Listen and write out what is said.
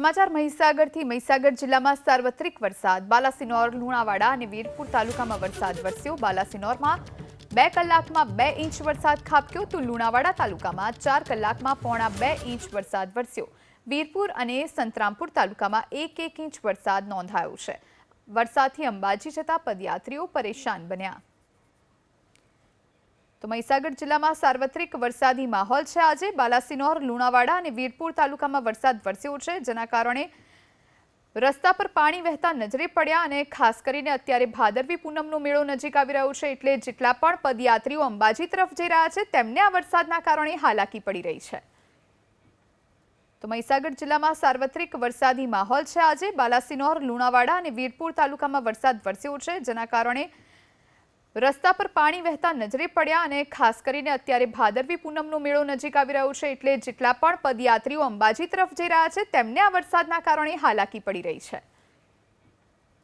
સમાચાર મહીસાગરથી. મહીસાગર જિલ્લામાં સાર્વત્રિક વરસાદ. બાલાસિનોર, લુણાવાડા અને વીરપુર તાલુકામાં વરસાદ વરસ્યો. બાલાસિનોરમાં બે કલાકમાં બે ઇંચ વરસાદ ખાબક્યો તો લુણાવાડા તાલુકામાં ચાર કલાકમાં પોણા બે ઇંચ વરસાદ વરસ્યો. વીરપુર અને સંતરામપુર તાલુકામાં એક એક ઇંચ વરસાદ નોંધાયો છે. વરસાદથી અંબાજી જતા પદયાત્રીઓ પરેશાન બન્યા. તો મહીસાગર જિલ્લામાં સાર્વત્રિક વરસાદી માહોલ છે. આજે બાલાસિનોર, લુણાવાડા અને વીરપુર તાલુકામાં વરસાદ વરસ્યો છે, જેના કારણે રસ્તા પર પાણી વહેતા નજરે પડ્યા અને ખાસ કરીને અત્યારે ભાદરવી પૂનમનો મેળો નજીક આવી રહ્યો છે, એટલે જેટલા પણ પદયાત્રીઓ અંબાજી તરફ જઈ રહ્યા છે, તેમને આ વરસાદના કારણે હાલાકી પડી રહી છે. તો મહીસાગર જિલ્લામાં સાર્વત્રિક વરસાદી માહોલ છે. આજે બાલાસિનોર, લુણાવાડા અને વીરપુર તાલુકામાં વરસાદ વરસ્યો છે, જેના કારણે રસ્તા પર પાણી વહેતા નજરે પડ્યા અને ખાસ કરીને અત્યારે ભાદરવી પૂનમનો મેળો નજીક આવી રહ્યો છે એટલે જેટલા પણ પદયાત્રીઓ અંબાજી તરફ જઈ રહ્યા છે, તેમને આ વરસાદના કારણે હાલાકી પડી રહી છે.